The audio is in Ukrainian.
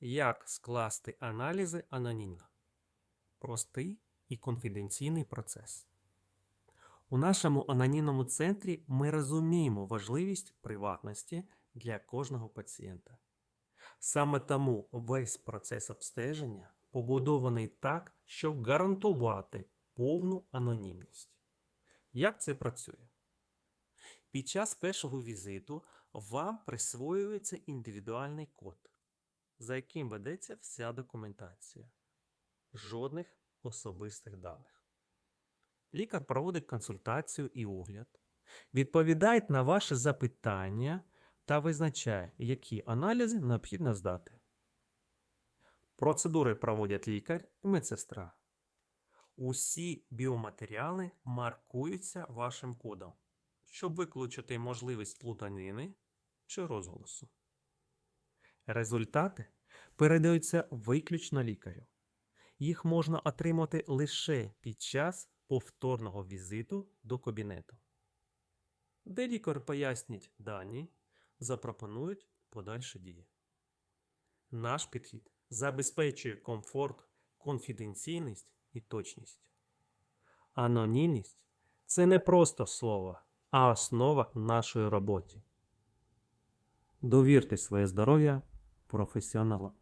Як скласти аналізи анонімно? Простий і конфіденційний процес. У нашому анонімному центрі ми розуміємо важливість приватності для кожного пацієнта. Саме тому весь процес обстеження побудований так, щоб гарантувати повну анонімність. Як це працює? Під час першого візиту вам присвоюється індивідуальний код, за яким ведеться вся документація. Жодних особистих даних. Лікар проводить консультацію і огляд, відповідає на ваші запитання та визначає, які аналізи необхідно здати. Процедури проводять лікар і медсестра. Усі біоматеріали маркуються вашим кодом, щоб виключити можливість плутанини чи розголосу. Результати передаються виключно лікарю. Їх можна отримати лише під час повторного візиту до кабінету, де лікар пояснить дані, запропонують подальші дії. Наш підхід забезпечує комфорт, конфіденційність і точність. Анонімність це не просто слово, а основа нашої роботи. Довірте своє здоров'я profissional.